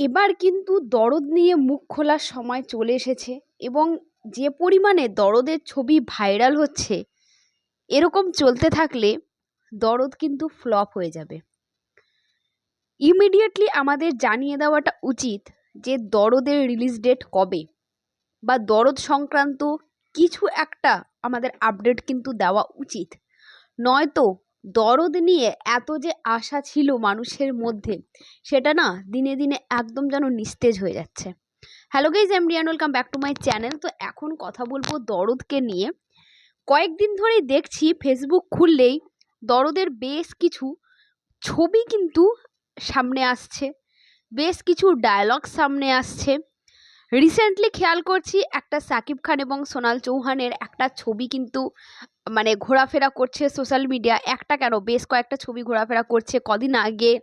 এবার কিন্তু দরদ নিয়ে মুখ খোলার সময় চলে এসেছে এবং যে পরিমাণে দরদের ছবি ভাইরাল হচ্ছে, এরকম চলতে থাকলে দরদ কিন্তু ফ্লপ হয়ে যাবে। ইমিডিয়েটলি আমাদের জানিয়ে দেওয়াটা উচিত যে দরদের রিলিজ ডেট কবে বা দরদ সংক্রান্ত কিছু একটা আমাদের আপডেট কিন্তু দেওয়া উচিত। নয়তো দরদ নিয়ে এত যে আশা ছিল মানুষের মধ্যে, সেটা না দিনে দিনে একদম যেন নিস্তেজ হয়ে যাচ্ছে। Hello guys I'm Riyan welcome back to my channel তো এখন কথা বলব দরদকে নিয়ে। কয়েকদিন ধরেই দেখছি ফেসবুক খুললেই দরদের বেশ কিছু ছবি কিন্তু সামনে আসছে। বেশ কিছু ডায়লগ সামনে আসছে। রিসেন্টলি খেয়াল করছি একটা সাকিব খান এবং সোনাল চৌহানের একটা ছবি কিন্তু মানে ঘোরাফেরা করছে সোশ্যাল মিডিয়া একটা কেন? বেশ কয়েকটা ছবি ঘোরাফেরা করছে কদিন আগে।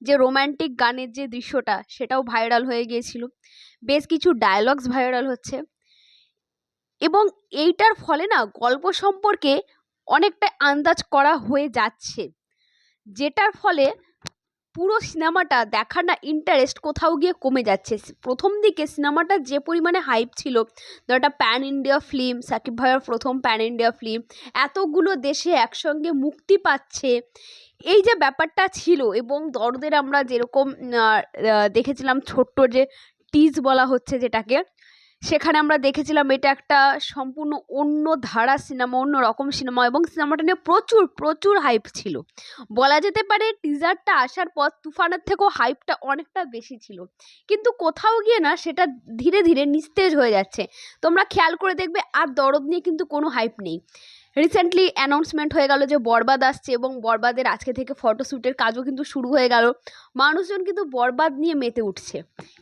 যে রোম্যান্টিক গানের যে দৃশ্যটা, সেটাও ভাইরাল হয়ে গিয়েছিল। বেশ কিছু ডায়লগস ভাইরাল হচ্ছে। এবং এইটার ফলে না, গল্প সম্পর্কে অনেকটা আন্দাজ করা হয়ে যাচ্ছে। যেটার ফলে পুরো সিনেমাটা দেখার না ইন্টারেস্ট কোথাও গিয়ে কমে যাচ্ছে। প্রথম দিকে সিনেমাটা যে পরিমাণে হাইপ ছিল, ধর একটা প্যান ইন্ডিয়া ফিল্ম সাকিব ভাইয়ের প্রথম প্যান ইন্ডিয়া ফিল্ম এতগুলো দেশে একসঙ্গে মুক্তি পাচ্ছে। এই যে ব্যাপারটা ছিল এবং দরদের আমরা যেরকম দেখেছিলাম ছোট্ট যে টিজ বলা হচ্ছে যেটাকে সেখানে আমরা দেখেছিলাম এটা একটা সম্পূর্ণ অন্য ধারা সিনেমা, অন্য রকম সিনেমা এবং সিনেমাটা নিয়ে প্রচুর প্রচুর হাইপ ছিল। বলা যেতে পারে টিজারটা আসার পর তুফানের থেকেও হাইপটা অনেকটা বেশি ছিল। কিন্তু কোথাও গিয়ে না সেটা ধীরে ধীরে নিস্তেজ হয়ে যাচ্ছে। তোমরা খেয়াল করে দেখবে আর দরদ নিয়ে কিন্তু কোনো হাইপ নেই। রিসেন্টলি অ্যানাউন্সমেন্ট হয়ে গেল যে বরবাদ আসছে এবং বরবাদের আজকে থেকে ফটোশ্যুটের কাজও কিন্তু শুরু হয়ে গেল। মানুষজন কিন্তু বরবাদ নিয়ে মেতে উঠছে।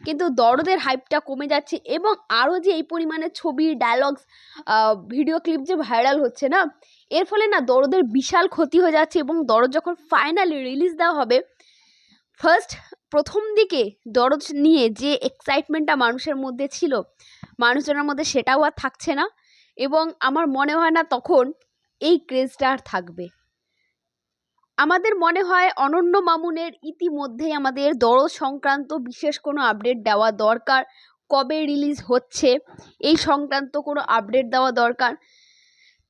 কিন্তু দরদের হাইপটা কমে যাচ্ছে এবং আরও যে এই পরিমাণে ছবি ডায়লগস ভিডিও ক্লিপ যে ভাইরাল হচ্ছে না, এর ফলে না দরদের বিশাল ক্ষতি হয়ে যাচ্ছে এবং দরদ যখন ফাইনালি রিলিজ দেওয়া হবে ফার্স্ট প্রথম দিকে দরদ নিয়ে যে এক্সাইটমেন্টটা মানুষের মধ্যে ছিল, মানুষজনের মধ্যে সেটাও আর থাকছে না। এবং আমার মনে হয় না তখন এই ক্রেজটা আর থাকবে। আমাদের মনে হয় অনন্য মামুনের ইতিমধ্যেই আমাদের দরদ সংক্রান্ত বিশেষ কোনো আপডেট দেওয়া দরকার। কবে রিলিজ হচ্ছে, এই সংক্রান্ত কোনো আপডেট দেওয়া দরকার।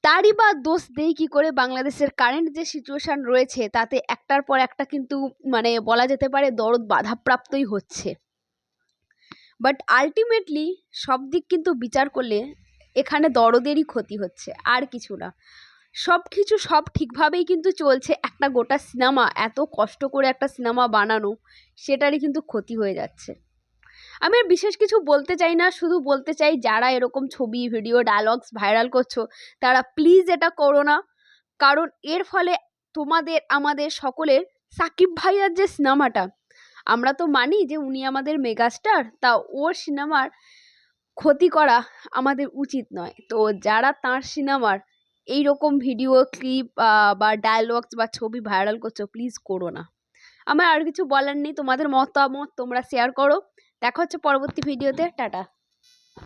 তারই বা দোষ দেই কী করে বাংলাদেশের কারেন্ট যে সিচুয়েশান রয়েছে, তাতে একটার পর একটা কিন্তু মানে বলা যেতে পারে দরদ বাধাপ্রাপ্তই হচ্ছে। বাট আলটিমেটলি সব দিক কিন্তু বিচার করলে এখানে দরদেরই ক্ষতি হচ্ছে, আর কিছু না। সব কিছু সব ঠিকভাবেই কিন্তু চলছে, একটা গোটা সিনেমা, এত কষ্ট করে একটা সিনেমা বানানো, সেটারই কিন্তু ক্ষতি হয়ে যাচ্ছে। আমি আর বিশেষ কিছু বলতে চাই না, শুধু বলতে চাই যারা এরকম ছবি, ভিডিও ডায়লগস ভাইরাল করছ, তারা প্লিজ এটা করো না, কারণ এর ফলে তোমাদের, আমাদের সকলের, সাকিব ভাইয়ার যে সিনেমাটা, আমরা তো মানি যে উনি আমাদের মেগাস্টার তা ওর সিনেমার ক্ষতি করা আমাদের উচিত নয়। তো যারা তাঁর সিনেমার এই রকম ভিডিও ক্লিপ বা ডায়লগস বা ছবি ভাইরাল করছ প্লিজ করো না। আমার আর কিছু বলার নেই, তোমাদের মতামত তোমরা শেয়ার করো। দেখা হচ্ছে পরবর্তী ভিডিওতে টাটা।